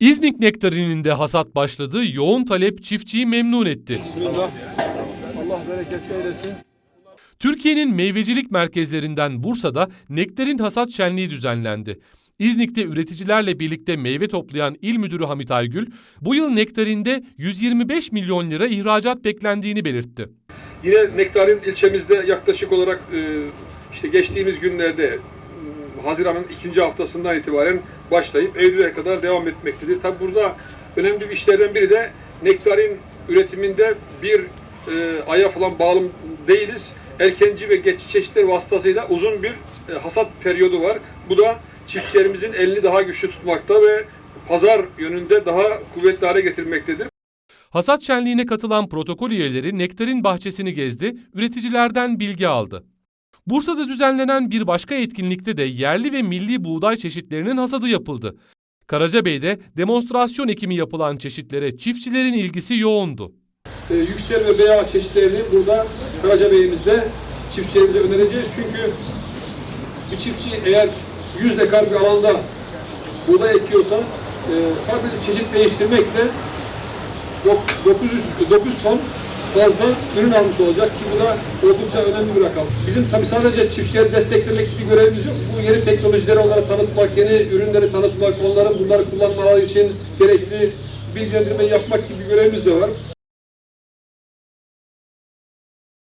İznik nektarinin de hasat başladı, yoğun talep çiftçiyi memnun etti. Bismillah. Allah bereket eylesin. Türkiye'nin meyvecilik merkezlerinden Bursa'da nektarin hasat şenliği düzenlendi. İznik'te üreticilerle birlikte meyve toplayan İl Müdürü Hamit Aygül, bu yıl nektarinde 125 milyon lira ihracat beklendiğini belirtti. Yine Nektarin ilçemizde yaklaşık olarak e, işte geçtiğimiz günlerde Haziran'ın ikinci haftasından itibaren başlayıp Eylül'e kadar devam etmektedir. Tabi burada önemli bir işlerden biri de nektarin üretiminde bir e, aya falan bağlı değiliz. Erkenci ve geçici çeşitler vasıtasıyla uzun bir e, hasat periyodu var. Bu da çiftçilerimizin elini daha güçlü tutmakta ve pazar yönünde daha kuvvetli hale getirmektedir. Hasat şenliğine katılan protokol üyeleri nektarin bahçesini gezdi, üreticilerden bilgi aldı. Bursa'da düzenlenen bir başka etkinlikte de yerli ve milli buğday çeşitlerinin hasadı yapıldı. Karacabey'de demonstrasyon ekimi yapılan çeşitlere çiftçilerin ilgisi yoğundu. e, yüksel ve beya çeşitlerini burada Karacabey'imizde çiftçilerimize önereceğiz. Çünkü bir çiftçi eğer 100 dekar bir alanda buğday ekiyorsa e, sadece çeşit değiştirmekle 900 9 ton fazla ürün almış olacak ki bu da oldukça önemli bir rakam. Bizim tabii sadece çiftçileri desteklemek gibi görevimiz yok. Bu yeni teknolojileri onlara tanıtmak, yeni ürünleri tanıtmak, onların bunları kullanmaları için gerekli bilgilendirmeyi yapmak gibi görevimiz de var.